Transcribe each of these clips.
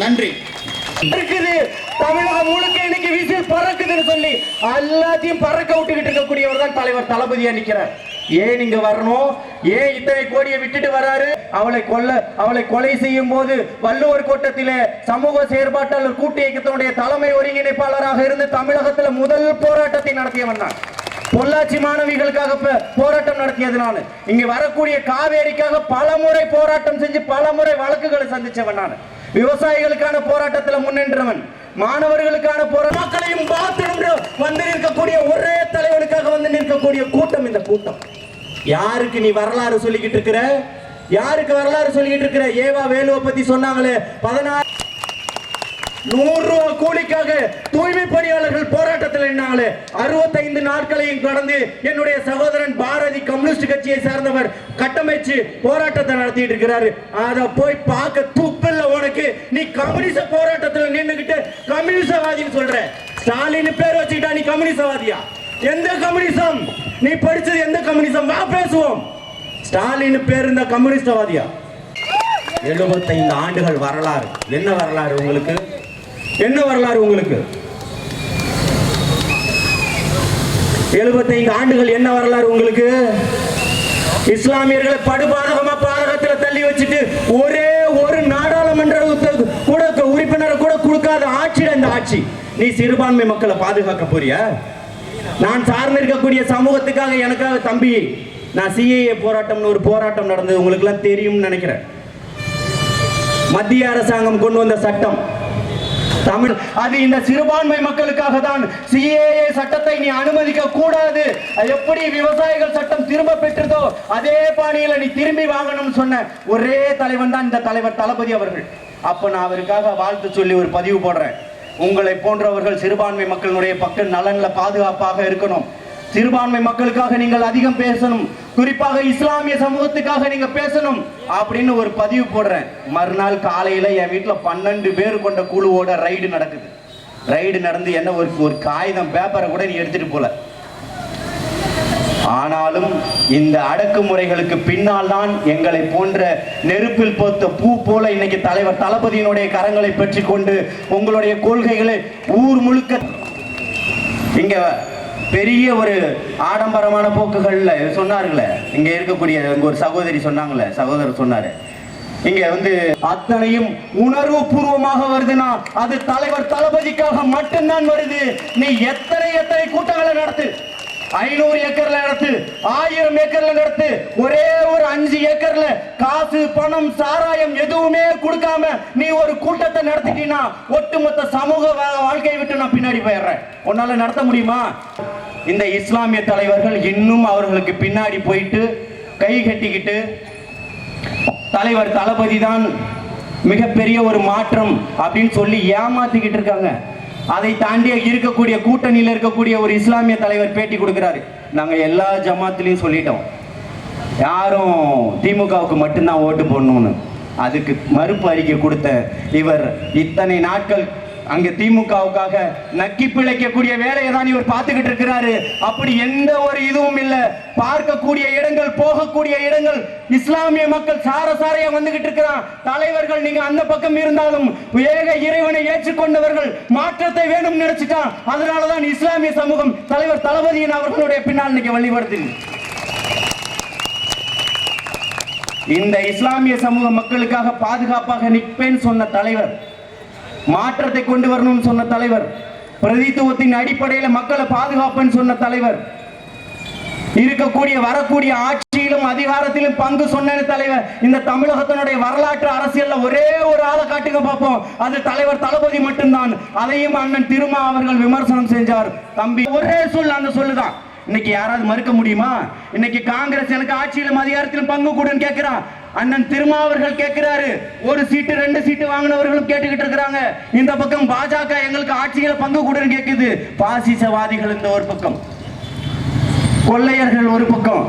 நன்றி. இருக்குது. தமிழகம் முழுக்க இன்னைக்கு விசில் பறக்குதுன்னு சொல்லி எல்லாத்தையும் பறக்க விட்டுக்கிட்டு இருக்கக்கூடியவர் தான் தலைவர் தளபதியா நிக்கிறார். ஏன் இங்க வரணும்? ஏன் இத்தனை கோடியை விட்டுட்டு வராரு? அவளை கொல்ல அவளை கொலை செய்யும் போது வள்ளுவர் கோட்டத்திலே சமூக செயற்பாட்டாளர் கூட்டு இயக்கத்தினுடைய தலைமை ஒருங்கிணைப்பாளராக இருந்து தமிழகத்துல முதல் போராட்டத்தை நடத்தியவன் தான் பொள்ளாச்சி மாணவிகளுக்காக போராட்டம் நடத்தியதுனால இங்க வரக்கூடிய காவேரிக்காக பல முறை போராட்டம் செஞ்சு பல முறை வழக்குகளை சந்திச்சவன் நான். விவசாயிகளுக்கான போராட்டத்துல முன்னின்றவன் மாணவர்களுக்கான போராட்ட மக்களையும் பார்த்து வந்து நிற்கக்கூடிய ஒரே தலைவனுக்காக வந்து நிற்கக்கூடிய கூட்டம் இந்த கூட்டம். யாருக்கு நீ வரலாறு சொல்லிக்கிட்டு இருக்கிற? யாருக்கு வரலாறு சொல்லிக்கிட்டு இருக்கிற? ஏவா வேலுவை பத்தி சொன்னாங்களே பதினாறு நூறு ரூபா கூலிக்காக தூய்மை பணியாளர்கள் போராட்டத்தில் என்னால அறுபத்தைந்து நாட்களையும் கடந்து என்னுடைய சகோதரன் பாரதி கம்யூனிஸ்ட் கட்சியை சார்ந்தவர் கட்டமைச்சு போராட்டத்தை நடத்திட்டு இருக்கிறாரு. அதை போய் பார்க்க துப்பில்ல உனக்கு. நீ கம்யூனிச போராட்டத்தில் நின்றுகிட்டு கம்யூனிசவாதின்னு சொல்ற. ஸ்டாலின் பேர் வச்சுக்கிட்டா நீ கம்யூனிசவாதியா? எந்த கம்யூனிசம்? நீ படிச்சது எந்த கம்யூனிசம்? வா பேசுவோம். ஸ்டாலின் பேர் இந்த கம்யூனிஸ்டவாதியா? எழுபத்தைந்து ஆண்டுகள் வரலாறு. என்ன வரலாறு உங்களுக்கு? என்ன வரலாறு உங்களுக்கு? எழுபத்தைந்து ஆண்டுகள் என்ன வரலாறு உங்களுக்கு? இஸ்லாமியர்களை படுபாதகமா பாதகத்தில் தள்ளி வச்சுட்டு ஒரே ஒரு நாடாளுமன்ற கூட உறுப்பினரை கூட கொடுக்காத ஆட்சியில இந்த ஆட்சி. நீ சிறுபான்மை மக்களை பாதுகாக்க போறிய? நான் சார்ந்து இருக்கக்கூடிய சமூகத்துக்காக எனக்காக தம்பி நான் சிஏஏ போராட்டம்னு ஒரு போராட்டம் நடந்தது. உங்களுக்கு எல்லாம் தெரியும்னு நினைக்கிறேன். மத்திய அரசாங்கம் கொண்டு வந்த சட்டம். தமிழ். அது இந்த சிறுபான்மை மக்களுக்காக தான் சிஏஏ சட்டத்தை நீ அனுமதிக்க கூடாது. எப்படி விவசாயிகள் சட்டம் திரும்ப பெற்றதோ அதே பாணியில நீ திரும்பி வாங்கணும்னு சொன்ன ஒரே தலைவன் தான் இந்த தலைவர் தளபதி அவர்கள். அப்ப நான் அவருக்காக வாழ்த்து சொல்லி ஒரு பதிவு போடுறேன். உங்களை போன்றவர்கள் சிறுபான்மை மக்களுடைய பக்க நலன்ல பாதுகாப்பாக இருக்கணும். சிறுபான்மை மக்களுக்காக நீங்கள் அதிகம் பேசணும். குறிப்பாக இஸ்லாமிய சமூகத்துக்காக நீங்க பேசணும் அப்படின்னு ஒரு பதிவு போடுறேன். மறுநாள் காலையில என் வீட்டுல பன்னெண்டு பேர் கொண்ட குழுவோட ரைடு நடக்குது. ரைடு நடந்து என்ன ஒரு ஒரு காகிதம் பேப்பரை கூட நீ எடுத்துட்டு போல. ஆனாலும் இந்த அடக்குமுறைகளுக்கு பின்னால் தான் எங்களை போன்ற நெருப்பில் போத்த பூ போல இன்னைக்கு தலைவர் தளபதியினுடைய கரங்களை பற்றி கொண்டு உங்களுடைய கொள்கைகளை ஊர் முழுக்க இங்க பெரிய ஒரு ஆடம்பரமான போக்குகள்ல சொன்னார்களே இங்க இருக்கக்கூடிய இங்க ஒரு சகோதரி சொன்னாங்களே சகோதரர் சொன்னாரு. இங்க வந்து அத்தனையும் உணர்வு பூர்வமாக வருதுன்னா அது தலைவர் தளபதிக்காக மட்டும்தான் வருது. நீ எத்தனை எத்தனை கூட்டங்களை நடத்து? ஐநூறு ஏக்கர்ல நடத்து ஆயிரம் ஏக்கர்ல நடத்து ஒரே ஒரு அஞ்சு ஏக்கர்ல காசு பணம் சாராயம் எதுவுமே கொடுக்காம நீ ஒரு கூட்டத்தை நடத்திட்டீங்கன்னா ஒட்டுமொத்த சமூக வாழ்க்கையை விட்டு நான் பின்னாடி போயிடுறேன். உன்னால நடத்த முடியுமா? இந்த இஸ்லாமிய தலைவர்கள் இன்னும் அவர்களுக்கு பின்னாடி போயிட்டு கை கட்டிக்கிட்டு தலைவர் தளபதி தான் மிகப்பெரிய ஒரு மாற்றம் அப்படின்னு சொல்லி ஏமாத்திக்கிட்டு இருக்காங்க. அதை தாண்டி இருக்கக்கூடிய கூட்டணியில் இருக்கக்கூடிய ஒரு இஸ்லாமிய தலைவர் பேட்டி கொடுக்கிறாரு. நாங்கள் எல்லா ஜமாத்திலையும் சொல்லிட்டோம். யாரும் திமுகவுக்கு மட்டும்தான் ஓட்டு போடணும்னு. அதுக்கு மறுப்பு அறிக்கை கொடுத்த இவர் இத்தனை நாட்கள் அங்க திமுகவுக்காக நக்கி பிழைக்கக்கூடிய வேலையை தான் இவர் பார்த்துக்கிட்டு இருக்கிறாரு. அப்படி எந்த ஒரு இதுவும் இல்ல. பார்க்கக்கூடிய இடங்கள் போகக்கூடிய இடங்கள் இஸ்லாமிய மக்கள் சார சாரையா வந்துகிட்டு இருக்கிறான். தலைவர்கள் நீங்க அந்த பக்கம் இருந்தாலும் ஏக இறைவனை ஏற்றுக்கொண்டவர்கள் மாற்றத்தை வேணும் நினைச்சிட்டான். அதனாலதான் இஸ்லாமிய சமூகம் தலைவர் தளபதியின் அவர்களுடைய பின்னால் இன்னைக்கு வழிபடுத்துங்க இந்த இஸ்லாமிய சமூக மக்களுக்காக பாதுகாப்பாக நிற்பேன் சொன்ன தலைவர் மாற்றத்தை கொண்டு வரணும்னு சொன்ன தலைவர். பிரதித்துவத்தின் அடிப்படையில் மக்களை பாதுகாப்புன்னு சொன்ன தலைவர். இருக்கக்கூடிய வரக்கூடிய ஆட்சியிலும் அதிகாரத்திலும் பங்கு சொன்ன தலைவர். இந்த தமிழகத்தினுடைய வரலாற்று அரசியல்ல ஒரே ஒரு ஆளை காட்டுங்க பார்ப்போம். அது தலைவர் தளபதி மட்டும்தான். அதையும் அண்ணன் திருமா அவர்கள் விமர்சனம் செஞ்சார். தம்பி ஒரே சொல் அந்த சொல்லுதான். இன்னைக்கு யாராவது மறுக்க முடியுமா? இன்னைக்கு காங்கிரஸ் எனக்கு ஆட்சியிலும் அதிகாரத்திலும் பங்கு கூடுன்னு கேட்கிறான். அண்ணன் திருமா அவர்கள் கேட்கிறாரு ஒரு சீட்டு ரெண்டு சீட்டு வாங்கினவர்களும் கேட்டுக்கிட்டு இருக்கிறாங்க. இந்த பக்கம் பாஜக எங்களுக்கு ஆட்சியில பங்கு கொடுன்னு கேட்குது பாசிசவாதிகள் இந்த ஒரு பக்கம். கொள்ளையர்கள் ஒரு பக்கம்.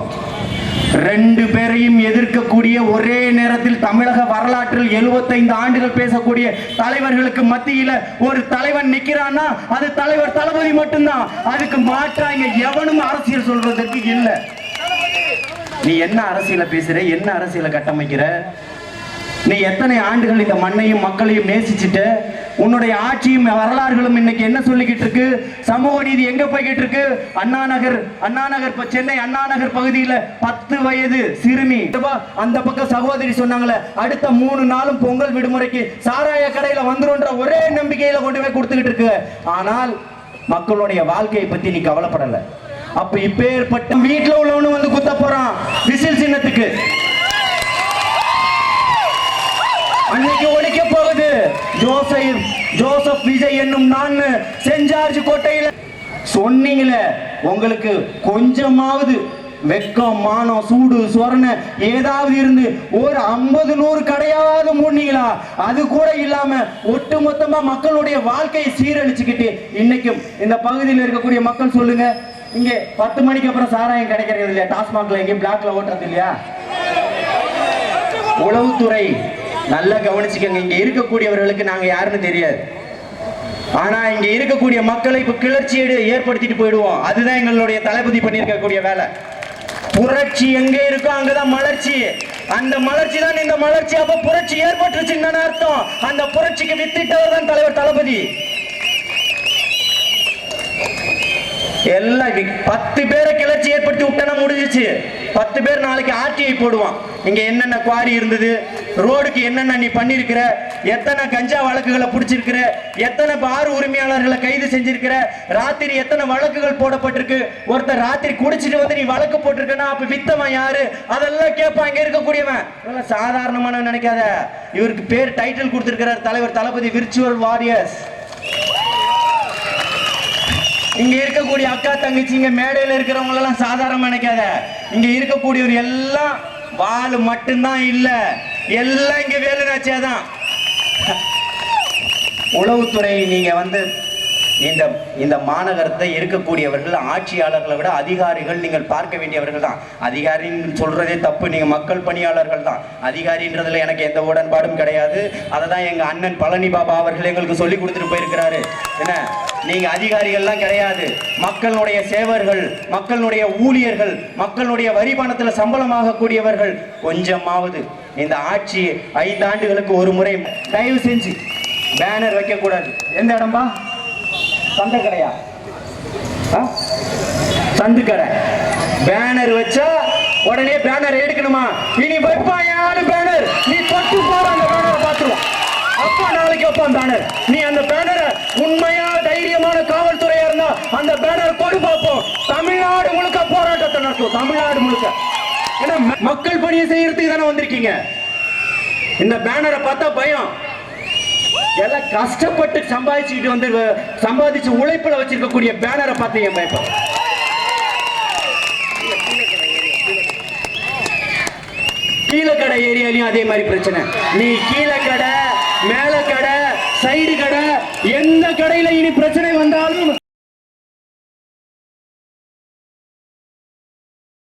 ரெண்டு பேரையும் எதிர்க்கக்கூடிய ஒரே நேரத்தில் தமிழக வரலாற்றில் 75 ஆண்டுகள் பேசக்கூடிய தலைவர்களுக்கு மத்தியில ஒரு தலைவன் நிக்கிறான்னா அது தலைவர் தளபதி மட்டும்தான். அதுக்கு மாற்றா இங்க எவனும் அரசியல் சொல்றதுக்கு இல்லை. நீ என்ன அரசியல பேசுற? என்ன அரசியலை கட்டமைக்கிற? நீ எத்தனை ஆண்டுகள் இந்த மண்ணையும் மக்களையும் நேசிச்சுட்டு? உன்னுடைய ஆட்சியும் வரலாறுகளும் இன்னைக்கு என்ன சொல்லிக்கிட்டு இருக்கு? சமூக நீதி எங்க போய்கிட்டு இருக்கு? அண்ணா நகர் அண்ணா நகர் சென்னை அண்ணா நகர் பகுதியில பத்து வயது சிறுமி. அந்த பக்கம் சகோதரி சொன்னாங்களே அடுத்த மூணு நாளும் பொங்கல் விடுமுறைக்கு சாராய கடையில வந்துருன்ற ஒரே நம்பிக்கையில கொண்டு போய் கொடுத்துக்கிட்டு இருக்கு. ஆனால் மக்களுடைய வாழ்க்கையை பத்தி நீ கவலைப்படலை. அப்ப இப்பேற்பட்ட வீட்டுல உள்ளவனும் வந்து குத்த போறான். விசில் சின்னத்துக்கு. அன்னைக்கு ஒழிக்க போகுது. ஜோசப் ஜோசப் விஜய் என்னும் நான் செஞ்சார்ஜ் கோட்டையில. சொன்னீங்களே உங்களுக்கு கொஞ்சமாவது வெக்கம் மானம் சூடு சொரண ஏதாவது இருந்து ஒரு ஐம்பது நூறு கடையாவது மூடினீங்களா? அது கூட இல்லாம ஒட்டு மொத்தமா மக்களுடைய வாழ்க்கையை சீரழிச்சுக்கிட்டு இன்னைக்கும் இந்த பகுதியில் இருக்கக்கூடிய மக்கள் சொல்லுங்க. இங்கே பத்து மணிக்கு அப்புறம் சாராயம் கிடைக்கிறது இல்லையா? டாஸ்மாக்ல எங்கேயும் பிளாக்ல ஓட்டுறது இல்லையா? உளவுத்துறை நல்லா கவனிச்சுக்கங்க. இங்க இருக்கக்கூடியவர்களுக்கு நாங்க யாருன்னு தெரியாது. ஆனா இங்க இருக்கக்கூடிய மக்களை இப்ப கிளர்ச்சி ஏற்படுத்திட்டு போயிடுவோம். அதுதான் எங்களுடைய தளபதி பண்ணியிருக்கக்கூடிய வேலை. புரட்சி எங்க இருக்கோ அங்கதான் மலர்ச்சி. அந்த மலர்ச்சி தான் இந்த மலர்ச்சி. அப்ப புரட்சி ஏற்பட்டுருச்சுன்னு அர்த்தம். அந்த புரட்சிக்கு வித்திட்டவர் தான் தலைவர் தளபதி. எல்லாம் பத்து பேரை கிளர்ச்சி ஏற்படுத்தி விட்டனா முடிஞ்சிச்சு. பத்து பேர் நாளைக்கு ஆர்டிஐ போடுவான். இங்க என்னென்ன குவாரி இருந்தது? ரோடுக்கு என்னென்ன நீ பண்ணிருக்கிற எத்தனை கஞ்சா வழக்குகளை பிடிச்சிருக்கிற? எத்தனை பார் உரிமையாளர்களை கைது செஞ்சிருக்கிற? ராத்திரி எத்தனை வழக்குகள் போடப்பட்டிருக்கு? ஒருத்தர் ராத்திரி குடிச்சிட்டு வந்து நீ வழக்கு போட்டிருக்கனா? அப்ப வித்தவன் யாரு? அதெல்லாம் கேட்பான் இங்க இருக்கக்கூடியவன். சாதாரணமானவன் சாதாரணமான நினைக்காத. இவருக்கு பேர் டைட்டில் கொடுத்திருக்கிறார் தலைவர் தளபதி விர்ச்சுவல் வாரியர்ஸ். இங்க இருக்கக்கூடிய அக்கா தங்கச்சி இங்க மேடையில இருக்கிறவங்க எல்லாம் சாதாரணமா நினைக்காத. இங்க இருக்கக்கூடியவர் எல்லாம் வாள் மட்டும்தான் இல்ல எல்லாம் இங்க வேலுநாச்சியாதான் உளவுத்துறை நீங்க வந்து இந்த இந்த மாநகரத்தை இருக்கக்கூடியவர்கள் ஆட்சியாளர்களை விட அதிகாரிகள் நீங்கள் பார்க்க வேண்டியவர்கள் தான். அதிகாரின்னு சொல்றதே தப்பு நீங்க மக்கள் பணியாளர்கள் தான். அதிகாரின்றதுல எனக்கு எந்த உடன்பாடும் கிடையாது. அதை தான் எங்க அண்ணன் பழனி பாபா அவர்கள் எங்களுக்கு சொல்லி கொடுத்துட்டு போயிருக்கிறாரு. என்ன? நீங்க அதிகாரிகள்லாம் கிடையாது. மக்களுடைய சேவர்கள் மக்களுடைய ஊழியர்கள் மக்களுடைய வரி பணத்தில் சம்பளமாக கூடியவர்கள் கொஞ்சமாவது இந்த ஆட்சி ஐந்து ஆண்டுகளுக்கு ஒரு முறை தயவு செஞ்சு பேனர் வைக்க கூடாது எந்த இடம்பா? சந்தை கடையா? ஆ? சந்து கடை. பேனர் வச்சா உடனே பேனர் எடுக்கணுமா? இனி வைப்பான் யாரு பேனர் நீ தொட்டு போறாங்க அந்த பேனரை பார்த்துருவோம் அப்பா நாளைக்கு வைப்பான் பேனர் நீ அந்த பேனரை உண்மையா தைரியமான காவல்துறையா இருந்தா அந்த பேனர் கொடு பார்ப்போம் தமிழ்நாடு முழுக்க போராட்டத்தை நடத்துவோம். தமிழ்நாடு முழுக்க. ஏன்னா மக்கள் பணியை செய்யறதுக்கு தானே வந்திருக்கீங்க. இந்த பேனரை பார்த்தா பயம். எல்லாம் கஷ்டப்பட்டு சம்பாதிச்சுக்கிட்டு வந்து சம்பாதிச்சு உழைப்புல வச்சிருக்கக்கூடிய பேனரை பார்த்து என் பயப்பம் கீழக்கடை ஏரியாலையும் அதே மாதிரி பிரச்சனை. நீ கீழக்கடை மேல கடை சைடு கடை எந்த கடையில இனி பிரச்சனை வந்தாலும்